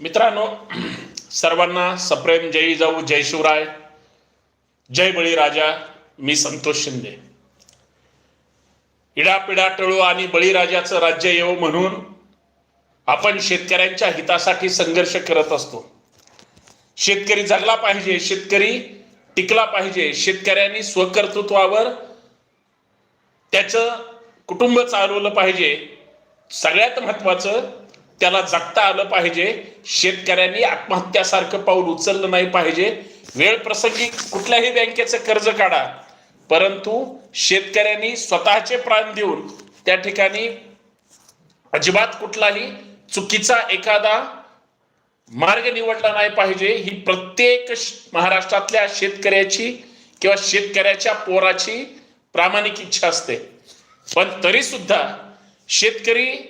मित्रांनो सर्वांना सप्रेम जय जाऊ जय शिवराय. जय बळीराजा मी संतोष शिंदे. इडापिडा टळू आणि बळीराजाचं राज्य येऊ म्हणून आपण शेतकऱ्यांच्या हितासाठी संघर्ष करत असतो. शेतकरी जगला पाहिजे शेतकरी टिकला पाहिजे शेतकऱ्यांनी स्वकर्तृत्वावर त्याचं कुटुंब चालवलं पाहिजे. सगळ्यात महत्वाचं त्याला जगता आलं पाहिजे. शेतकऱ्यांनी आत्महत्यासारखं पाऊल उचललं नाही पाहिजे. वेळ प्रसंगी कुठल्याही बँकेचं कर्ज काढा. परंतु शेतकऱ्यांनी स्वतःचे प्राण देऊन त्या ठिकाणी अजिबात कुठलाही चुकीचा एखादा मार्ग निवडला नाही पाहिजे. ही प्रत्येक महाराष्ट्रातल्या शेतकऱ्याची किंवा शेतकऱ्याच्या पोराची प्रामाणिक इच्छा असते. पण तरी सुद्धा शेतकरी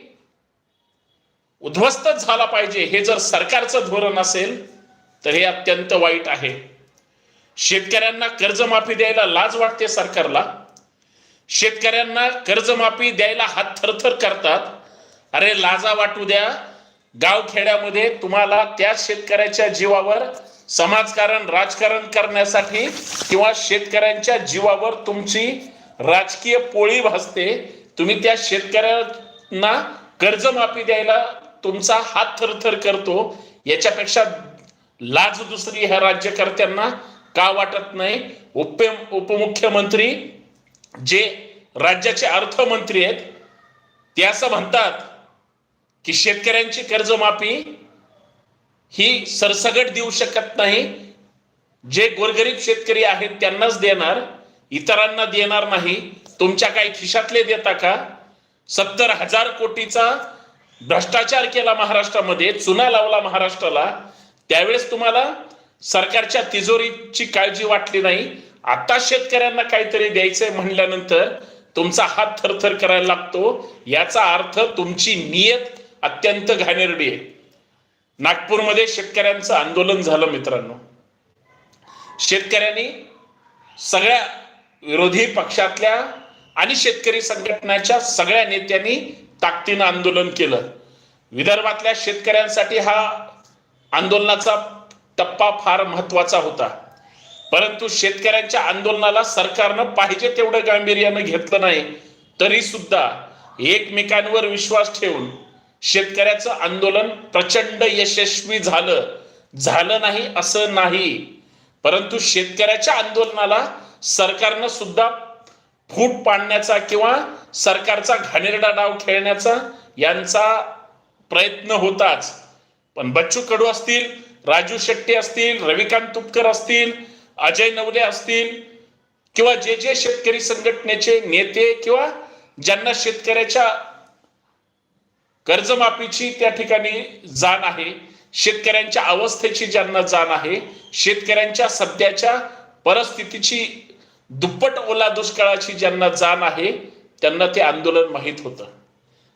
उद्ध्वस्त झाला पाहिजे. हे जर सरकारचं धोरण असेल तर हे अत्यंत वाईट आहे. शेतकऱ्यांना कर्जमाफी द्यायला लाज वाटते सरकारला. शेतकऱ्यांना कर्जमाफी द्यायला हात थरथर करतात. अरे लाजा वाटू द्या. गावखेड्यामध्ये तुम्हाला त्या शेतकऱ्याच्या जीवावर समाजकारण राजकारण करण्यासाठी किंवा शेतकऱ्यांच्या जीवावर तुमची राजकीय पोळी भासते. तुम्ही त्या शेतकऱ्यांना कर्जमाफी द्यायला तुमचा हात थरथर करतो याच्यापेक्षा लाज दुसरी ह्या राज्यकर्त्यांना का वाटत नाही? उप उपमुख्यमंत्री जे राज्याचे अर्थमंत्री आहेत ते असं म्हणतात की शेतकऱ्यांची कर्जमाफी ही सरसगट देऊ शकत नाही. जे गोरगरीब शेतकरी आहेत त्यांनाच देणार इतरांना देणार नाही. तुमच्या काही खिशातले देता का? सत्तर हजार कोटीचा भ्रष्टाचार केला महाराष्ट्रामध्ये चुना लावला महाराष्ट्राला त्यावेळेस तुम्हाला सरकारच्या तिजोरीची काळजी वाटली नाही. आता शेतकऱ्यांना काहीतरी द्यायचंय म्हणल्यानंतर तुमचा हात थरथर करायला लागतो. याचा अर्थ तुमची नियत अत्यंत घाणेरडी आहे. नागपूरमध्ये शेतकऱ्यांचं आंदोलन झालं मित्रांनो. शेतकऱ्यांनी सगळ्या विरोधी पक्षातल्या आणि शेतकरी संघटनाच्या सगळ्या नेत्यांनी ताकदीनं आंदोलन केलं. विदर्भातल्या शेतकऱ्यांसाठी हा आंदोलनाचा टप्पा फार महत्त्वाचा होता. परंतु शेतकऱ्यांच्या आंदोलनाला सरकारनं पाहिजे तेवढं गांभीर्यानं घेतलं नाही तरी सुद्धा एकमेकांवर विश्वास ठेवून शेतकऱ्याचं आंदोलन प्रचंड यशस्वी झालं. झालं नाही असं नाही. परंतु शेतकऱ्याच्या आंदोलनाला सरकारनं सुद्धा फूट पाडण्याचा किंवा सरकारचा घाणेरडा डाव खेळण्याचा यांचा प्रयत्न होताच. पण बच्चू कडू असतील राजू शेट्टी असतील रविकांत तुपकर असतील अजय नवले असतील किंवा जे जे शेतकरी संघटनेचे नेते किंवा ज्यांना शेतकऱ्याच्या कर्जमाफीची त्या ठिकाणी जाण आहे शेतकऱ्यांच्या अवस्थेची ज्यांना जाण आहे शेतकऱ्यांच्या सध्याच्या परिस्थितीची दुप्पट ओला दुष्काळाची ज्यांना जाण आहे त्यांना ते आंदोलन माहीत होतं.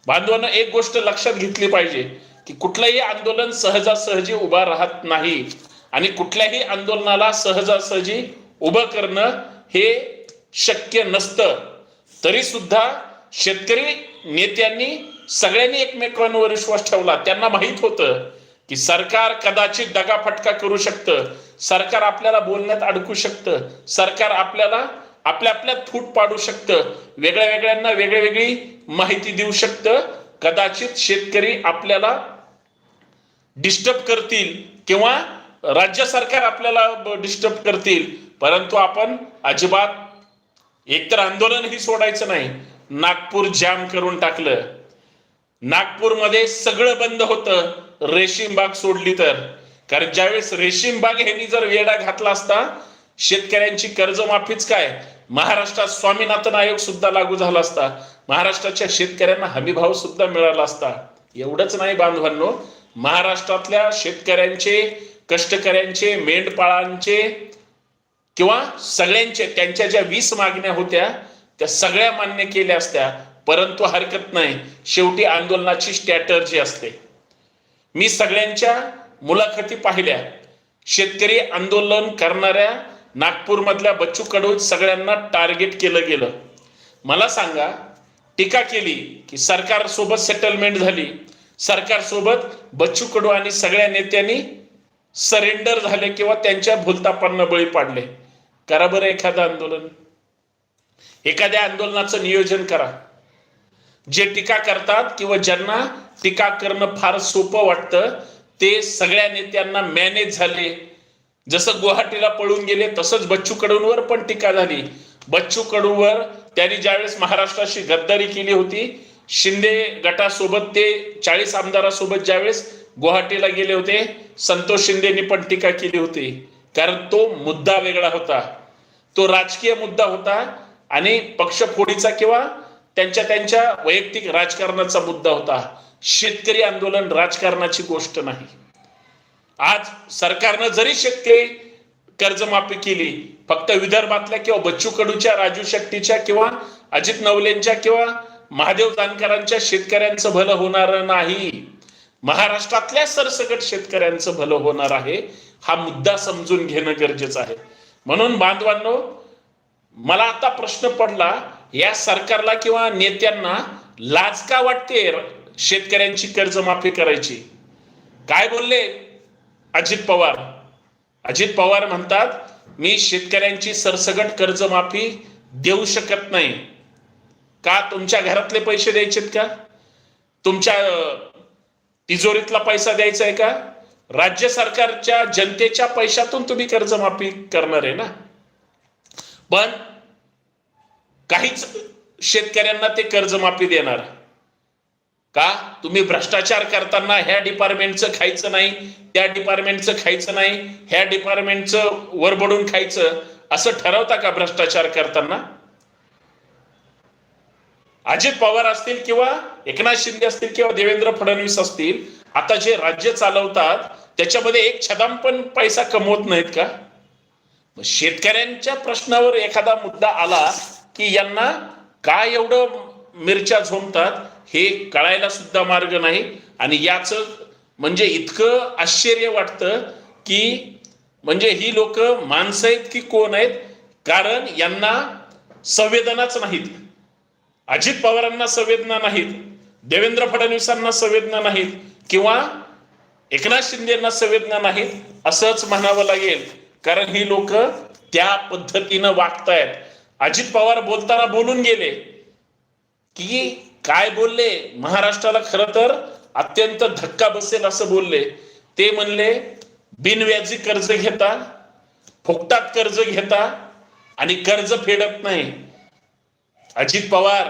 बांधवानं एक गोष्ट लक्षात घेतली पाहिजे की कुठलंही आंदोलन सहजासहजी उभा राहत नाही आणि कुठल्याही आंदोलनाला सहजासहजी उभं करणं हे शक्य नसतं. तरी सुद्धा शेतकरी नेत्यांनी सगळ्यांनी एकमेकांवर विश्वास ठेवला. त्यांना माहीत होतं की सरकार कदाचित दगाफटका करू शकतं. सरकार आपल्याला बोलण्यात अडकू शकतं. सरकार आपल्याला आपल्या आपल्यात फूट पाडू शकतं. वेगळ्या वेगळ्यांना वेगळी वेगळी माहिती देऊ शकतं. कदाचित शेतकरी आपल्याला डिस्टर्ब करतील किंवा राज्य सरकार आपल्याला डिस्टर्ब करतील. परंतु आपण अजिबात एकतर आंदोलनही सोडायचं नाही. नागपूर जाम करून टाकलं. नागपूरमध्ये सगळं बंद होतं रेशीम बाग सोडली तर. कारण ज्यावेळेस रेशीम बाग ह्यांनी जर वेडा घातला असता शेतकऱ्यांची कर्जमाफीच काय? महाराष्ट्रात स्वामीनाथन आयोग सुद्धा लागू झाला असता. महाराष्ट्राच्या शेतकऱ्यांना हमीभाव सुद्धा मिळाला असता. एवढंच नाही बांधवांनो महाराष्ट्रातल्या शेतकऱ्यांचे कष्टकऱ्यांचे मेंढपाळांचे किंवा सगळ्यांचे त्यांच्या ज्या वीस मागण्या होत्या त्या सगळ्या मान्य केल्या असत्या. परंतु हरकत नाही. शेवटी आंदोलनाची स्ट्रॅटर्जी असते. मी सगळ्यांच्या मुलाखती पाहिल्या. शेतकरी आंदोलन करणाऱ्या नागपूरमधल्या बच्चू कडू सगळ्यांना टार्गेट केलं गेलं. मला सांगा टीका केली की सरकारसोबत सेटलमेंट झाली. सरकारसोबत बच्चू कडू आणि सगळ्या नेत्यांनी सरेंडर झाले किंवा त्यांच्या भूलतापांना बळी पाडले. करा बरं एखादं आंदोलन. एखाद्या आंदोलनाचं नियोजन करा. जे टीका करतात किंवा ज्यांना टीका करणं फार सोपं वाटतं ते सगळ्या नेत्यांना मॅनेज झाले. जसं गुवाहाटीला पळून गेले तसंच बच्चू कडूंवर पण टीका झाली. बच्चू कडूंवर त्यांनी ज्यावेळेस महाराष्ट्राशी गद्दारी केली होती शिंदे गटासोबत ते चाळीस आमदारासोबत ज्यावेळेस गुवाहाटीला गेले होते संतोष शिंदेनी पण टीका केली होती. कारण तो मुद्दा वेगळा होता. तो राजकीय मुद्दा होता आणि पक्षफोडीचा किंवा त्यांच्या त्यांच्या वैयक्तिक राजकारणाचा मुद्दा होता. शेतकरी आंदोलन राजकारणाची गोष्ट नाही. आज सरकारनं जरी शेतकरी कर्जमाफी केली फक्त विदर्भातल्या किंवा बच्चू कडूच्या राजू शेट्टीच्या किंवा अजित नवलेंच्या किंवा महादेव जानकरांच्या शेतकऱ्यांचं भलं होणार नाही. महाराष्ट्रातल्या सरसकट शेतकऱ्यांचं भलं होणार आहे हा मुद्दा समजून घेणं गरजेचं आहे. म्हणून बांधवांनो मला आता प्रश्न पडला या सरकारला किंवा नेत्यांना लाज का वाटते शेतकऱ्यांची कर्जमाफी करायची. काय बोलले? अजित पवार. अजित पवार म्हणतात मी शेतकऱ्यांची सरसगट कर्जमाफी देऊ शकत नाही. का तुमच्या घरातले पैसे द्यायचेत का? तुमच्या तिजोरीतला पैसा द्यायचा आहे का? राज्य सरकारच्या जनतेच्या पैशातून तुम्ही कर्जमाफी करणार आहे ना? पण काहीच शेतकऱ्यांना ते कर्जमाफी देणार. का? तुम्ही भ्रष्टाचार करताना ह्या डिपार्टमेंटचं खायचं नाही त्या डिपार्टमेंटचं खायचं नाही ह्या डिपार्टमेंटचं वरबडून खायचं असं ठरवता का भ्रष्टाचार करताना? अजित पवार असतील किंवा एकनाथ शिंदे असतील किंवा देवेंद्र फडणवीस असतील आता जे राज्य चालवतात त्याच्यामध्ये एक छदाम पण पैसा कमवत नाहीत का? शेतकऱ्यांच्या प्रश्नावर एखादा मुद्दा आला की यांना काय एवढं मिरच्या झोमतात हे कळायला सुद्धा मार्ग नाही. आणि याच म्हणजे इतकं आश्चर्य वाटतं की म्हणजे ही लोक माणसं आहेत की कोण आहेत? कारण यांना संवेदनाच नाहीत. अजित पवारांना संवेदना नाहीत. देवेंद्र फडणवीसांना संवेदना नाहीत. किंवा एकनाथ शिंदेना संवेदना नाहीत असंच म्हणावं लागेल. कारण ही लोक त्या पद्धतीनं वागतायत. अजित पवार बोलताना बोलून गेले. की काय बोलले? महाराष्ट्राला खरं तर अत्यंत धक्का बसेल असं बोलले. ते म्हणले बिनव्याजी कर्ज घेता फुकटात कर्ज घेता आणि कर्ज फेडत नाही. अजित पवार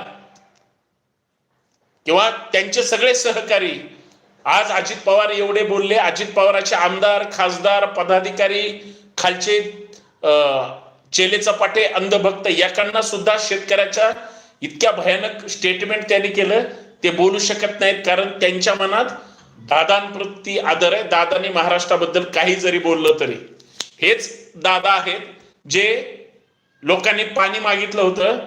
किंवा त्यांचे सगळे सहकारी आज अजित पवार एवढे बोलले अजित पवाराचे आमदार खासदार पदाधिकारी खालचे चेले चपाटे अंधभक्त याकांना सुद्धा शेतकऱ्याच्या इतक्या भयानक स्टेटमेंट त्यांनी केलं. ते बोलू शकत नाहीत कारण त्यांच्या मनात दादांप्रती आदर आहे. दादाने महाराष्ट्राबद्दल काही जरी बोललं तरी. हेच दादा आहेत जे लोकांनी पाणी मागितलं होतं.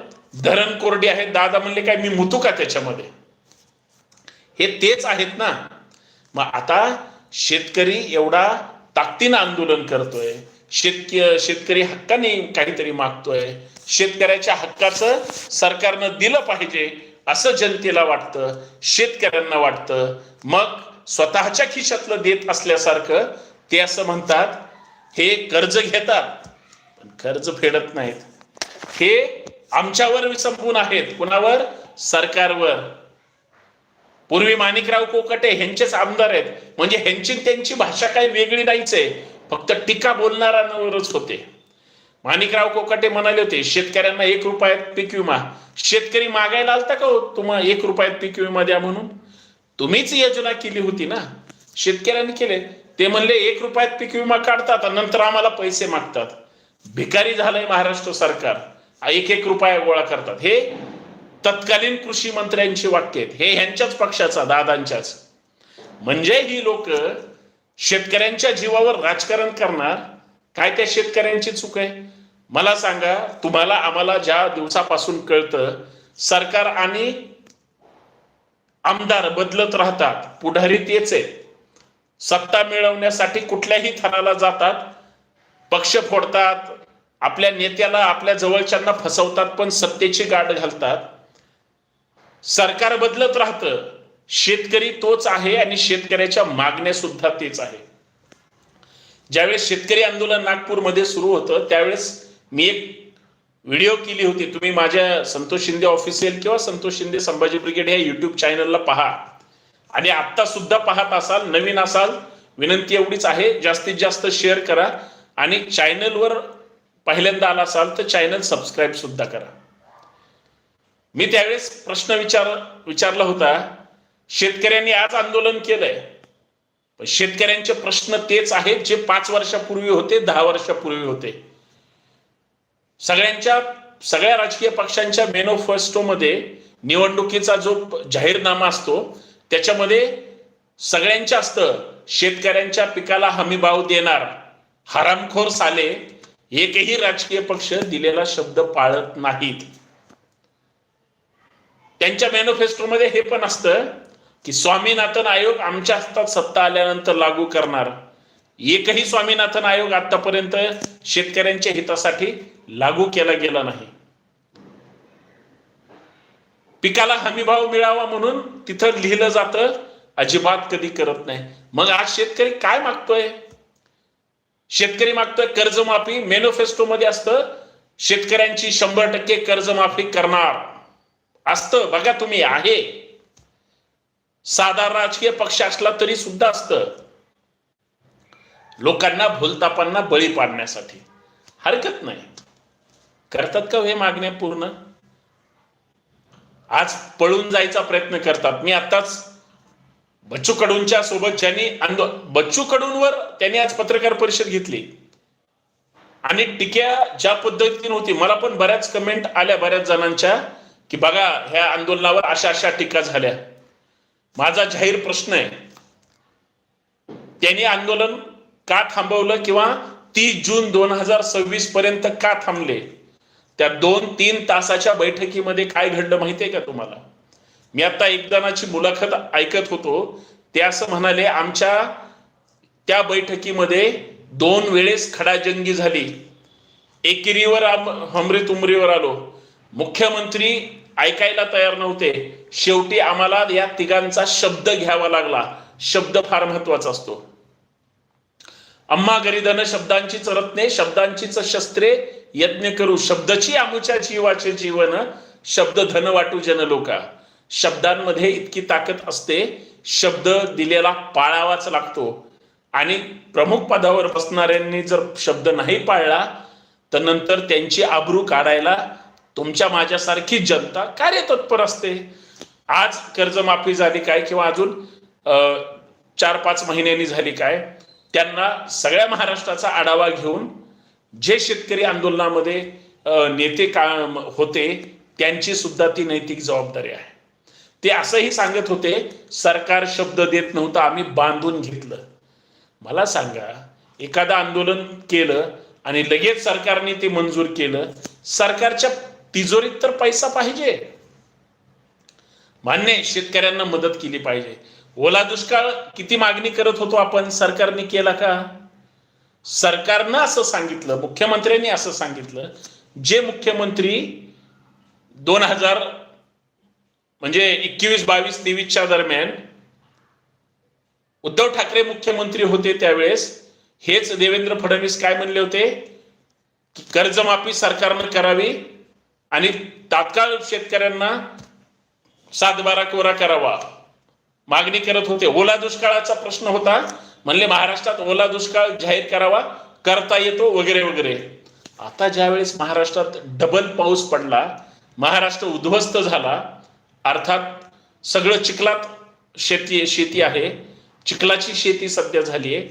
धरण कोरडी आहेत दादा म्हणले काय मी मुतू का त्याच्यामध्ये? हे तेच आहेत ना. मग आता शेतकरी एवढा ताकदीनं आंदोलन करतोय. शेतक शेतकरी हक्काने काहीतरी मागतोय. शेतकऱ्याच्या हक्काचं सरकारनं दिलं पाहिजे असं जनतेला वाटतं शेतकऱ्यांना वाटतं. मग स्वतःच्या खिशातलं देत असल्यासारखं ते असं म्हणतात हे कर्ज घेतात पण कर्ज फेडत नाहीत. हे आमच्यावर विसंबून आहेत. कुणावर? सरकारवर. पूर्वी माणिकराव कोकटे ह्यांचेच आमदार आहेत. म्हणजे ह्यांची त्यांची भाषा काही वेगळी नाहीच आहे. फक्त टीका बोलणाऱ्यांवरच होते. माणिकराव कोकटे म्हणाले होते शेतकऱ्यांना एक रुपयात पीक विमा. शेतकरी मागायला आलता का हो? तुम्हा एक रुपयात पीक विमा द्या म्हणून. तुम्हीच योजना केली होती ना? शेतकऱ्यांनी केले. ते म्हणले एक रुपयात पीक विमा काढतात आणि नंतर आम्हाला पैसे मागतात. भिकारी झालंय महाराष्ट्र सरकार. एक एक रुपया गोळा करतात. हे तत्कालीन कृषी मंत्र्यांची वाक्य आहेत. हे ह्यांच्याच पक्षाचा दादांच्याच. म्हणजे ही लोक शेतकऱ्यांच्या जीवावर राजकारण करणार? काय त्या शेतकऱ्यांची चूक आहे? मला सांगा तुम्हाला आम्हाला ज्या दिवसापासून कळतं सरकार आणि आमदार बदलत राहतात पुढारी तेच आहेत. सत्ता मिळवण्यासाठी कुठल्याही थराला जातात पक्ष फोडतात आपल्या नेत्याला आपल्या जवळच्यांना फसवतात पण सत्तेची गाठ घालतात. सरकार बदलत राहतं शेतकरी तोच आहे आणि शेतकऱ्याच्या मागण्या सुद्धा तेच आहे. ज्यावेळेस शेतकरी आंदोलन नागपूरमध्ये सुरू होतं त्यावेळेस मी एक व्हिडिओ केली होती. तुम्ही माझ्या संतोष शिंदे ऑफिशियल किंवा संतोष शिंदे संभाजी ब्रिगेड या युट्यूब चॅनलला पहा. आणि आत्ता सुद्धा पाहत असाल नवीन असाल विनंती एवढीच आहे. जास्तीत जास्त शेअर करा. आणि चॅनलवर पहिल्यांदा आला असाल तर चॅनल सबस्क्राईब सुद्धा करा. मी त्यावेळेस प्रश्न विचार विचारला होता शेतकऱ्यांनी आज आंदोलन केलंय. पण शेतकऱ्यांचे प्रश्न तेच आहेत जे पाच वर्षापूर्वी होते दहा वर्षापूर्वी होते. सगळ्यांच्या सगळ्या राजकीय पक्षांच्या मेनोफेस्टोमध्ये निवडणुकीचा जो जाहीरनामा असतो त्याच्यामध्ये सगळ्यांच्या असतं शेतकऱ्यांच्या पिकाला हमी भाव देणार हरामखोर साले एकही राजकीय पक्ष दिलेला शब्द पाळत नाहीत. त्यांच्या मॅनिफेस्टोमध्ये हे पण असतं की स्वामीनाथन आयोग आमच्या हातात सत्ता आल्यानंतर लागू करणार. एकही स्वामीनाथन आयोग आतापर्यंत शेतकऱ्यांच्या हितासाठी लागू केला गेला नाही. पिकाला हमीभाव मिळावा म्हणून तिथं लिहिलं जातं अजिबात कधी करत नाही. मग आज शेतकरी काय मागतोय? शेतकरी मागतोय कर्जमाफी मॅनिफेस्टो मध्ये असतं शेतकऱ्यांची शंभर टक्के कर्जमाफी करणार. असतं बघा तुम्ही आहे. साधा राजकीय पक्ष असला तरी सुद्धा असतं. लोकांना भूलतापांना बळी पाडण्यासाठी. हरकत नाही. करतात का हो हे मागण्या पूर्ण? आज पळून जायचा प्रयत्न करतात. मी आताच बच्चू कडूंच्या सोबत ज्यांनी आंदोलन बच्चू कडूंवर त्यांनी आज पत्रकार परिषद घेतली. आणि टीक्या ज्या पद्धतीने होती मला पण बऱ्याच कमेंट आल्या बऱ्याच जणांच्या की बघा ह्या आंदोलनावर अशा अशा टीका झाल्या. माझा जाहीर प्रश्न आहे. त्यांनी आंदोलन का थांबवलं किंवा तीस जून दोन हजार सव्वीस पर्यंत का थांबले? त्या दोन तीन तासाच्या बैठकीमध्ये काय घडलं माहितीये का तुम्हाला? मी आता एक जणाची मुलाखत ऐकत होतो. ते असं म्हणाले आमच्या त्या बैठकीमध्ये दोन वेळेस खडाजंगी झाली. एकेरीवर आम हमरी तुमरीवर आलो. मुख्यमंत्री ऐकायला तयार नव्हते. शेवटी आम्हाला या तिघांचा शब्द घ्यावा लागला. शब्द फार महत्त्वाचा असतो. अम्मा गरिधन शब्दांचीच रत्ने शब्दांचीच शस्त्रे यज्ञ करू शब्दची आमुच्या जीवाचे जीवन शब्द धन वाटू जन लोका. शब्दांमध्ये इतकी ताकद असते शब्द दिलेला पाळावाच लागतो. आणि प्रमुख पदावर बसणाऱ्यांनी जर शब्द नाही पाळला तर नंतर त्यांची आबरू काढायला तुमच्या माझ्यासारखी जनता कार्यतत्पर असते. आज कर्जमाफी झाली काय किंवा अजून अं, चार पाच महिन्यांनी झाली काय त्यांना सगळ्या महाराष्ट्राचा आढावा घेऊन जे शेतकरी आंदोलनामध्ये नेते का होते त्यांची सुद्धा ती नैतिक जबाबदारी आहे. ते असंही सांगत होते सरकार शब्द देत नव्हतं आम्ही बांधून घेतलं. मला सांगा एखादं आंदोलन केलं आणि लगेच सरकारने ते मंजूर केलं सरकारच्या तिजोरीत तर पैसा पाहिजे. मान्य शेतकऱ्यांना मदत केली पाहिजे. ओला दुष्काळ किती मागणी करत होतो आपण? सरकारने केला का? सरकारनं असं सांगितलं मुख्यमंत्र्यांनी असं सांगितलं जे मुख्यमंत्री दोन हजार म्हणजे एकवीस बावीस तेवीसच्या दरम्यान उद्धव ठाकरे मुख्यमंत्री होते त्यावेळेस हेच देवेंद्र फडणवीस काय म्हणले होते? कर्जमाफी सरकारनं करावी आणि तात्काळ शेतकऱ्यांना सातबारा कोरा करावा. मागणी करत होते. ओला दुष्काळाचा प्रश्न होता. म्हणले महाराष्ट्रात ओला दुष्काळ जाहीर करावा करता येतो वगैरे वगैरे. आता ज्यावेळेस महाराष्ट्रात डबल पाऊस पडला महाराष्ट्र उद्ध्वस्त झाला अर्थात सगळं चिखलात शेती शेती आहे. चिखलाची शेती सध्या झाली आहे.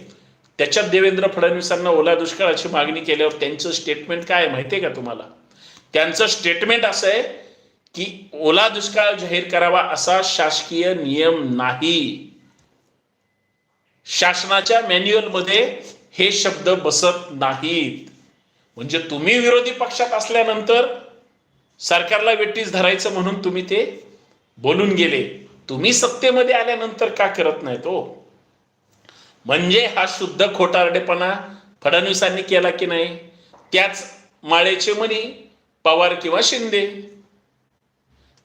त्याच्यात देवेंद्र फडणवीसांना ओला दुष्काळाची मागणी केल्यावर त्यांचं स्टेटमेंट काय माहिती आहे का तुम्हाला? त्यांचं स्टेटमेंट असं आहे की ओला दुष्काळ जाहीर करावा असा शासकीय नियम नाही. शासनाच्या मॅन्युअलमध्ये हे शब्द बसत नाहीत. म्हणजे तुम्ही विरोधी पक्षात असल्यानंतर सरकारला वेटीस धरायचं म्हणून तुम्ही ते बोलून गेले. तुम्ही सत्तेमध्ये आल्यानंतर का करत नाही तो हो? म्हणजे हा शुद्ध खोटारडेपणा फडणवीसांनी केला की नाही? त्याच माळेचे म्हणी पवार किंवा शिंदे.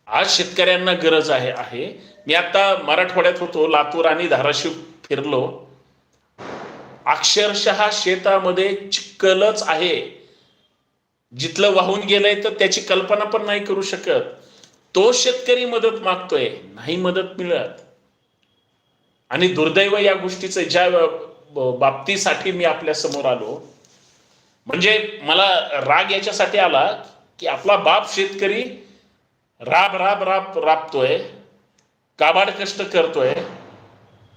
आज शेतकऱ्यांना गरज आहे आहे. मी आता मराठवाड्यात होतो लातूर आणि धाराशिव फिरलो. अक्षरशः शेतामध्ये चिक्कलच आहे. जिथलं वाहून गेलंय तर त्याची कल्पना पण नाही करू शकत. तो शेतकरी मदत मागतोय नाही मदत मिळत. आणि दुर्दैव या गोष्टीचं ज्या बाबतीसाठी मी आपल्यासमोर आलो. म्हणजे मला राग याच्यासाठी आला की आपला बाप शेतकरी राब राब राब राबतोय काबाड कष्ट करतोय.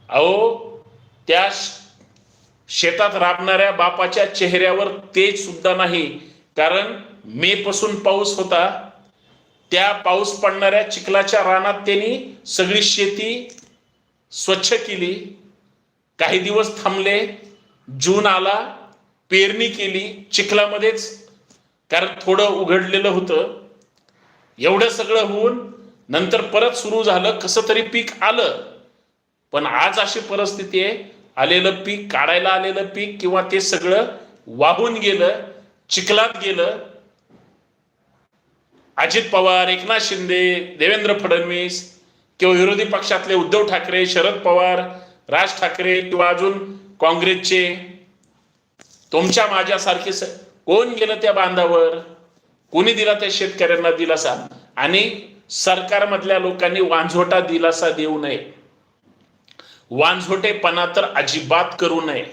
अहो त्या शेतात राबणाऱ्या बापाच्या चेहऱ्यावर तेज सुद्धा नाही. कारण मे पासून पाऊस होता. त्या पाऊस पडणाऱ्या चिखलाच्या रानात त्यांनी सगळी शेती स्वच्छ केली. काही दिवस थांबले. जून आला. पेरणी केली. चिखलामध्येच कारण थोडं उघडलेलं होतं. एवढं सगळं होऊन नंतर परत सुरू झालं कसं तरी पीक आलं. पण आज अशी परिस्थिती आहे आलेलं पीक काढायला आलेलं पीक किंवा ते सगळं वाहून गेलं चिखलात गेलं. अजित पवार एकनाथ शिंदे देवेंद्र फडणवीस किंवा विरोधी पक्षातले उद्धव ठाकरे शरद पवार राज ठाकरे किंवा अजून काँग्रेसचे तुमच्या माझ्यासारखे स- कोण गेलं त्या बांधावर? कोणी दिला त्या शेतकऱ्यांना दिलासा? आणि सरकारमधल्या लोकांनी वांझोटा दिलासा देऊ नये. वांझोटेपणा तर अजिबात करू नये.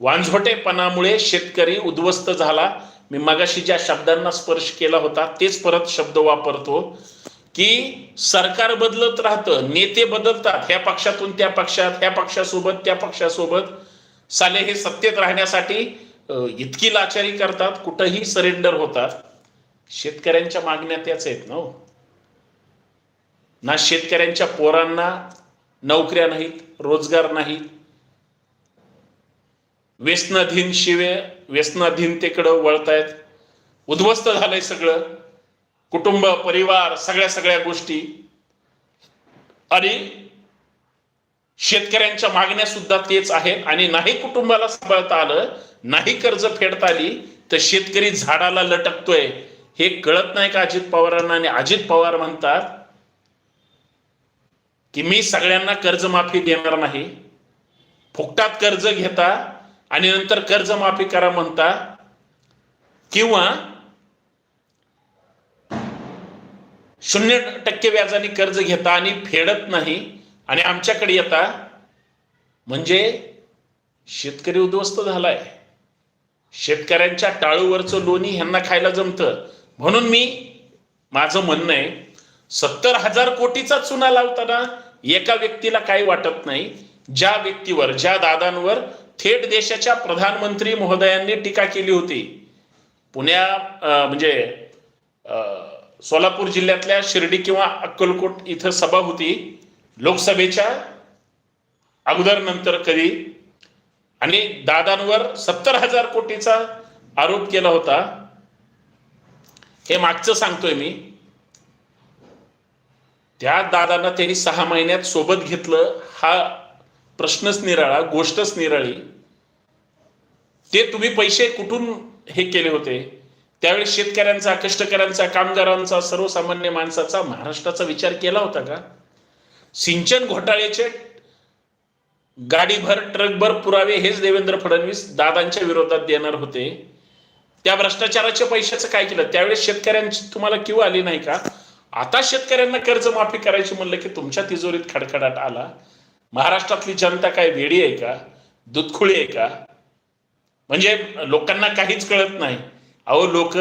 वांझोटेपणामुळे शेतकरी उद्ध्वस्त झाला. मी मगाशी ज्या शब्दांना स्पर्श केला होता तेच परत शब्द वापरतो की सरकार बदलत राहतं नेते बदलतात ह्या पक्षातून त्या पक्षात ह्या पक्षासोबत त्या पक्षासोबत. साले हे सत्तेत राहण्यासाठी इतकी लाचारी करतात कुठंही सरेंडर होतात. शेतकऱ्यांच्या मागण्या त्याच आहेत ना हो. ना शेतकऱ्यांच्या पोरांना नोकऱ्या नाहीत रोजगार नाहीत. व्यसनाधीन शिवे व्यसनाधीनतेकडं वळतायत. उद्ध्वस्त झालंय सगळं. कुटुंब परिवार सगळ्या सगळ्या गोष्टी. आणि शेतकऱ्यांच्या मागण्या सुद्धा तेच आहेत. आणि नाही कुटुंबाला सांभाळता आलं नाही कर्ज फेडता आली तर शेतकरी झाडाला लटकतोय. हे कळत नाही का अजित पवारांना? आणि अजित पवार म्हणतात की मी सगळ्यांना कर्जमाफी देणार नाही. फुकटात कर्ज घेता आणि नंतर कर्जमाफी करा म्हणता. किंवा शून्य टक्के व्याजाने कर्ज घेता आणि फेडत नाही. आणि आमच्याकडे येता म्हणजे शेतकरी उद्ध्वस्त झालाय. शेतकऱ्यांच्या टाळूवरचं लोणी ह्यांना खायला जमतं. म्हणून मी माझं म्हणणं आहे सत्तर हजार कोटीचा चुना लावताना एका व्यक्तीला काही वाटत नाही. ज्या व्यक्तीवर ज्या दादांवर थेट देशाच्या प्रधानमंत्री महोदयांनी टीका केली होती. पुण्या म्हणजे सोलापूर जिल्ह्यातल्या शिर्डी किंवा अक्कलकोट इथं सभा होती. लोकसभेच्या अगोदर नंतर कधी? आणि दादांवर सत्तर हजार कोटीचा आरोप केला होता. हे मागचं सांगतोय मी. त्या दादांना त्यांनी सहा महिन्यात सोबत घेतलं. हा प्रश्नच निराळा गोष्टच निराळी. ते तुम्ही पैसे कुठून हे केले होते? त्यावेळी शेतकऱ्यांचा कष्टकऱ्यांचा कामगारांचा सर्वसामान्य माणसाचा महाराष्ट्राचा विचार केला होता का? सिंचन घोटाळ्याचे गाडीभर ट्रकभर पुरावे हेच देवेंद्र फडणवीस दादांच्या विरोधात देणार होते. त्या भ्रष्टाचाराच्या पैशाचं काय केलं? त्यावेळेस शेतकऱ्यांची तुम्हाला क्यू आली नाही का? आता शेतकऱ्यांना कर्जमाफी करायची म्हणलं की तुमच्या तिजोरीत खडखडाट आला. महाराष्ट्रातली जनता काय वेडी आहे का? दुधखुळी आहे का? म्हणजे लोकांना काहीच कळत नाही. अहो लोक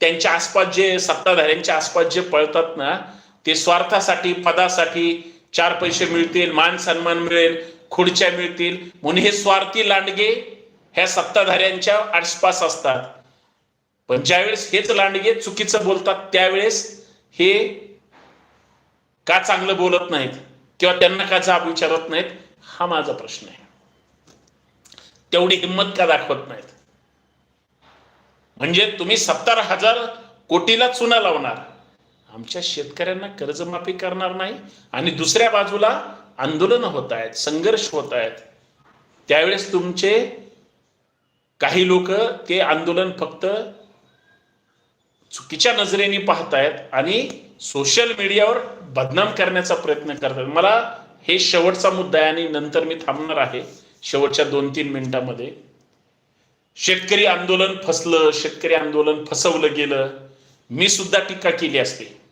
त्यांच्या आसपास जे सत्ताधाऱ्यांच्या आसपास जे पळतात ना ते स्वार्थासाठी पदासाठी चार पैसे मिळतील मान सन्मान मिळेल खुर्च्या मिळतील. म्हणून हे स्वार्थी लांडगे ह्या सत्ताधाऱ्यांच्या आसपास असतात. पण ज्यावेळेस हेच लांडगे चुकीचं बोलतात त्यावेळेस हे का चांगलं बोलत नाहीत? किंवा त्यांना का जाब विचारत नाहीत? हा माझा प्रश्न आहे. तेवढी हिंमत का दाखवत नाहीत? म्हणजे तुम्ही सत्तर हजार कोटीला चुना लावणार. आमच्या शेतकऱ्यांना कर्जमाफी करणार नाही आणि दुसऱ्या बाजूला आंदोलन होत आहेत संघर्ष होत आहेत. त्यावेळेस तुमचे काही लोक ते आंदोलन फक्त चुकीच्या नजरेने पाहतायत आणि सोशल मीडियावर बदनाम करण्याचा प्रयत्न करतात मला हे शेवटचा मुद्दा आहे आणि नंतर मी थांबणार आहे शेवटच्या दोन तीन मिनिटांमध्ये. शेतकरी आंदोलन फसलं शेतकरी आंदोलन फसवलं गेलं मी सुद्धा टीका केली असते.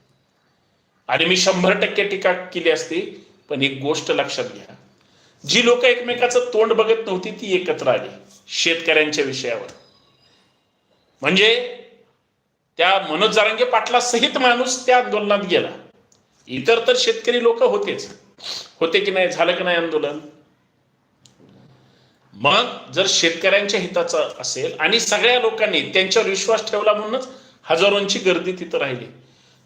आणि मी शंभर टक्के टीका केली असती पण एक गोष्ट लक्षात घ्या. जी लोक एकमेकाचं तोंड बघत नव्हती ती एकत्र आली शेतकऱ्यांच्या विषयावर. म्हणजे त्या मनोज जारांगे पाटला सहित माणूस त्या आंदोलनात गेला. इतर तर शेतकरी लोक होतेच. होते की नाही झालं की नाही आंदोलन? मग जर शेतकऱ्यांच्या हिताचं असेल आणि सगळ्या लोकांनी त्यांच्यावर विश्वास ठेवला म्हणूनच हजारोंची गर्दी तिथं राहिली.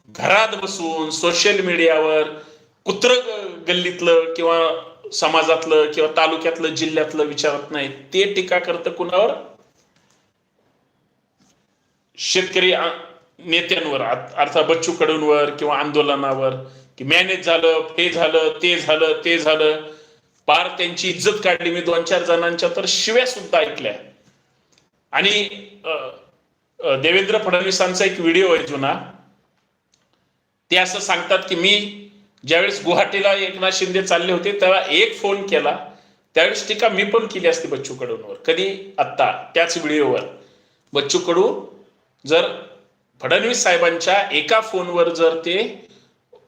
घरात बसून सोशल मीडियावर कुत्र गल्लीतलं किंवा समाजातलं किंवा तालुक्यातलं जिल्ह्यातलं विचारत नाही ते टीका करतं कुणावर? शेतकरी नेत्यांवर अर्थात बच्चू कडूंवर किंवा आंदोलनावर की मॅनेज झालं हे झालं ते झालं ते झालं. पार त्यांची इज्जत काढली. मी दोन चार जणांच्या तर शिव्या सुद्धा ऐकल्या. आणि देवेंद्र फडणवीसांचा एक व्हिडिओ आहे जुना. ते असं सांगतात की मी ज्यावेळेस गुवाहाटीला एकनाथ शिंदे चालले होते तेव्हा एक फोन केला. त्यावेळेस टीका मी पण केली असती बच्चू कडूंवर कधी? आत्ता त्याच व्हिडिओवर. बच्चू कडू जर फडणवीस साहेबांच्या एका फोनवर जर ते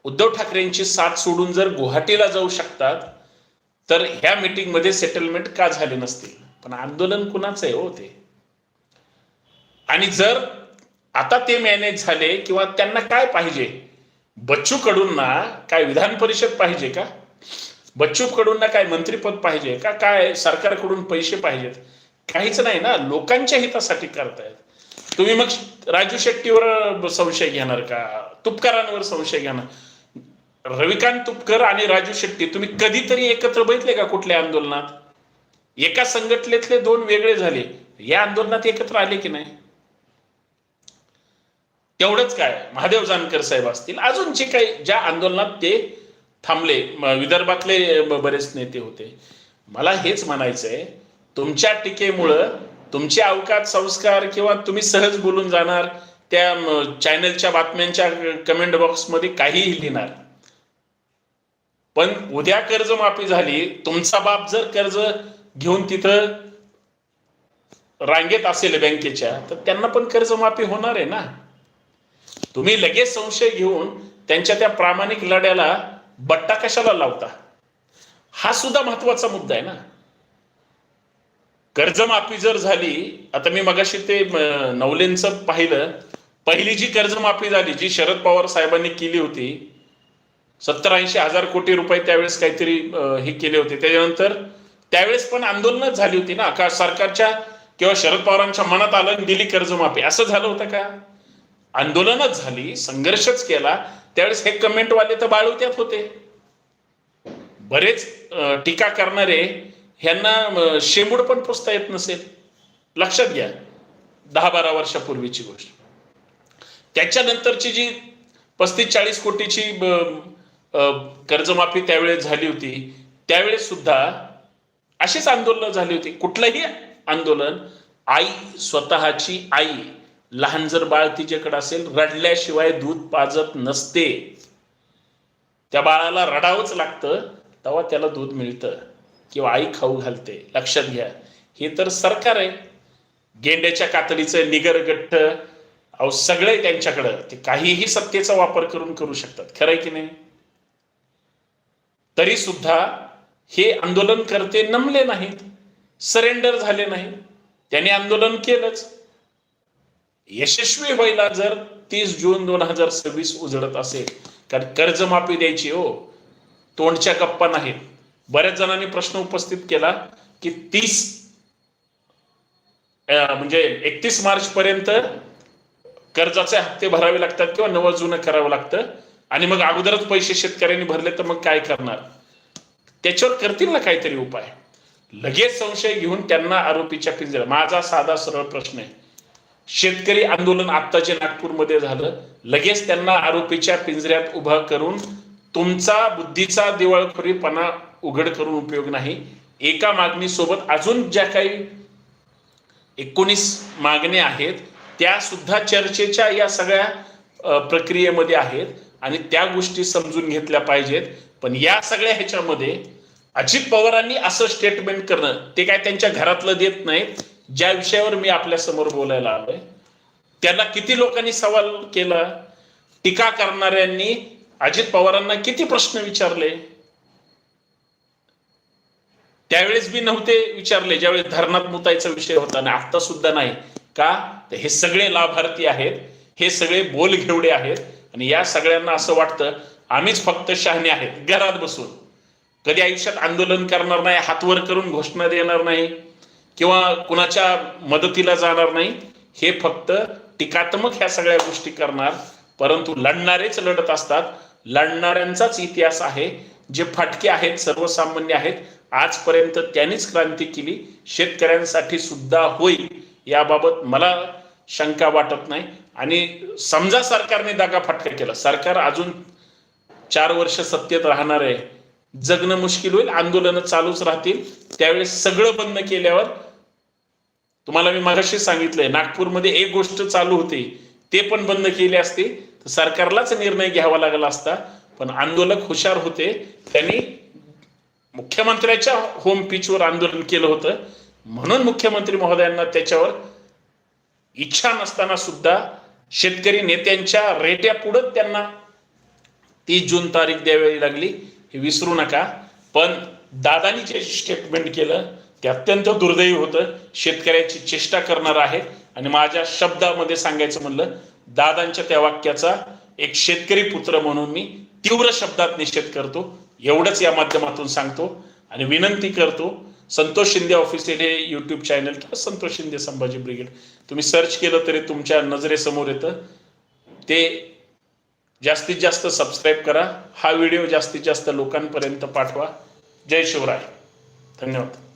उद्धव ठाकरेंची साथ सोडून जर गुवाहाटीला जाऊ शकतात तर ह्या मीटिंगमध्ये सेटलमेंट का झाले नसतील? पण आंदोलन कुणाचं आहे हो ते? आणि जर आता ते मॅनेज झाले किंवा त्यांना काय पाहिजे? बच्चू कडूंना काय विधान परिषद पाहिजे का? बच्चू कडूंना काय मंत्रीपद पाहिजे का? काय सरकारकडून पैसे पाहिजेत? काहीच नाही ना. लोकांच्या हितासाठी करतायत. तुम्ही मग राजू शेट्टीवर संशय घेणार का? तुपकारांवर संशय घेणार? रविकांत तुपकर आणि राजू शेट्टी तुम्ही कधीतरी एकत्र बघितले का कुठल्या आंदोलनात? एका संघटनेतले दोन वेगळे झाले. या आंदोलनात एकत्र आले की नाही? तेवढंच काय? महादेव जानकर साहेब असतील. अजून जे काही ज्या आंदोलनात ते थांबले विदर्भातले बरेच नेते होते. मला हेच म्हणायचंय तुमच्या टीकेमुळं तुमचे अवकात संस्कार किंवा तुम्ही सहज बोलून जाणार त्या चॅनलच्या बातम्यांच्या कमेंट बॉक्समध्ये काहीही लिहिणार. पण उद्या कर्जमाफी झाली तुमचा बाप जर कर्ज घेऊन तिथं रांगेत असेल बँकेच्या तर त्यांना पण कर्जमाफी होणार आहे ना? तुम्ही लगेच संशय घेऊन त्यांच्या त्या प्रामाणिक लढ्याला बट्टा कशाला लावता? हा सुद्धा महत्त्वाचा मुद्दा आहे ना. कर्जमाफी जर झाली आता मी मगाशी ते नवलेंचं पाहिलं. पहिली जी कर्जमाफी झाली जी शरद पवार साहेबांनी केली होती सत्तर ऐंशी हजार कोटी रुपये त्यावेळेस काहीतरी हे केले होते. त्याच्यानंतर त्यावेळेस पण आंदोलनच झाली होती ना. का सरकारच्या किंवा शरद पवारांच्या मनात आलं दिली कर्जमाफी. असं झालं होतं का? आंदोलनच झाली संघर्षच केला त्यावेळेस हे कमेंटवाले तर बाळवत्यात होते. बरेच टीका करणारे ह्यांना शेमूड शेंबूड पण पुसता येत नसेल. लक्षात घ्या दहा बारा वर्षापूर्वीची गोष्ट. त्याच्यानंतरची जी पस्तीस चाळीस कोटीची कर्जमाफी त्यावेळेस झाली होती त्यावेळेस सुद्धा अशीच आंदोलनं झाली होती. कुठलंही आंदोलन आई स्वतःची आई लहान जर बाळ तिच्याकडे असेल रडल्याशिवाय दूध पाजत नसते. त्या बाळाला रडावंच लागतं तेव्हा त्याला दूध मिळतं. किंवा आई खाऊ घालते. लक्षात घ्या. हे तर सरकार आहे. गेंड्याच्या कातडीचं निगरगट्ट अहो सगळे त्यांच्याकडं. ते काहीही सत्तेचा वापर करून करू शकतात. खरंय की नाही? तरी सुद्धा हे आंदोलन करते नमले नाहीत. सरेंडर झाले नाही त्यांनी आंदोलन केलंच. यशस्वी व्हायला जर तीस जून दोन हजार सव्वीस उजळत असेल कारण कर्जमाफी द्यायची हो तोंडच्या गप्पा नाहीत. बऱ्याच जणांनी प्रश्न उपस्थित केला की तीस म्हणजे एकतीस मार्च पर्यंत कर्जाचे हप्ते भरावे लागतात किंवा नवं जुनं करावं लागतं. आणि मग अगोदरच पैसे शेतकऱ्यांनी भरले तर मग काय करणार? त्याच्यावर करतील ना काहीतरी उपाय. लगेच संशय घेऊन त्यांना आरोपीच्या पिंजऱ्या माझा साधा सरळ प्रश्न आहे. शेतकरी आंदोलन आता जे नागपूरमध्ये झालं. लगेच त्यांना आरोपीच्या पिंजऱ्यात उभा करून तुमचा बुद्धीचा दिवाळखोरीपणा उघड करून उपयोग नाही. एका मागणीसोबत अजून ज्या काही एकोणीस मागण्या आहेत त्या सुद्धा चर्चेच्या या सगळ्या प्रक्रियेमध्ये आहेत आणि त्या गोष्टी समजून घेतल्या पाहिजेत. पण या सगळ्या ह्याच्यामध्ये अजित पवारांनी असं स्टेटमेंट करणं ते काय त्यांच्या घरातलं देत नाहीत. ज्या विषयावर मी आपल्यासमोर बोलायला आलोय त्याला किती लोकांनी सवाल केला टीका करणाऱ्यांनी अजित पवारांना किती प्रश्न विचारले? त्यावेळेस मी नव्हते विचारले ज्यावेळेस धरणात मुतायचा विषय होता आणि आता सुद्धा नाही. का? तर हे सगळे लाभार्थी आहेत हे सगळे बोल घेवडे आहेत आणि या सगळ्यांना असं वाटतं आम्हीच फक्त शहाणे आहेत घरात बसून. कधी आयुष्यात आंदोलन करणार नाही हातवर करून घोषणा देणार नाही. किंवा कुणाच्या मदतीला जाणार नाही हे फक्त टीकात्मक ह्या सगळ्या गोष्टी करणार परंतु लढणारेच लढत असतात. लढणाऱ्यांचाच इतिहास आहे. जे फाटके आहेत सर्वसामान्य आहेत आजपर्यंत त्यांनीच क्रांती केली. शेतकऱ्यांसाठी सुद्धा होईल याबाबत मला शंका वाटत नाही. आणि समजा सरकारने दागा फाटका केला सरकार अजून चार वर्ष सत्तेत राहणार आहे. जगणं मुश्किल होईल आंदोलन चालूच राहतील. त्यावेळेस सगळं बंद केल्यावर तुम्हाला मी मगाशी सांगितलंय नागपूरमध्ये एक गोष्ट चालू होती ते पण बंद केले असते. तर सरकारलाच निर्णय घ्यावा लागला असता पण आंदोलक हुशार होते. त्यांनी मुख्यमंत्र्याच्या होम पिचवर आंदोलन केलं होतं. म्हणून मुख्यमंत्री महोदयांना त्याच्यावर इच्छा नसताना सुद्धा शेतकरी नेत्यांच्या रेट्या पुढत त्यांना तीस जून तारीख द्यावी लागली. हे विसरू नका. पण दादानी जे स्टेटमेंट केलं ते अत्यंत दुर्दैवी होतं. शेतकऱ्याची चेष्टा करणार आहे आणि माझ्या शब्दामध्ये सांगायचं म्हणलं दादांच्या त्या वाक्याचा एक शेतकरी पुत्र म्हणून मी तीव्र शब्दात निषेध करतो. एवढंच या माध्यमातून सांगतो. आणि विनंती करतो संतोष शिंदे ऑफिशियल हे यूट्यूब चॅनल किंवा संतोष शिंदे संभाजी ब्रिगेड तुम्ही सर्च केलं तरी तुमच्या नजरेसमोर येतं. ते जास्तीत जास्त सबस्क्राईब करा. हा व्हिडिओ जास्तीत जास्त लोकांपर्यंत पाठवा. जय शिवराय. धन्यवाद.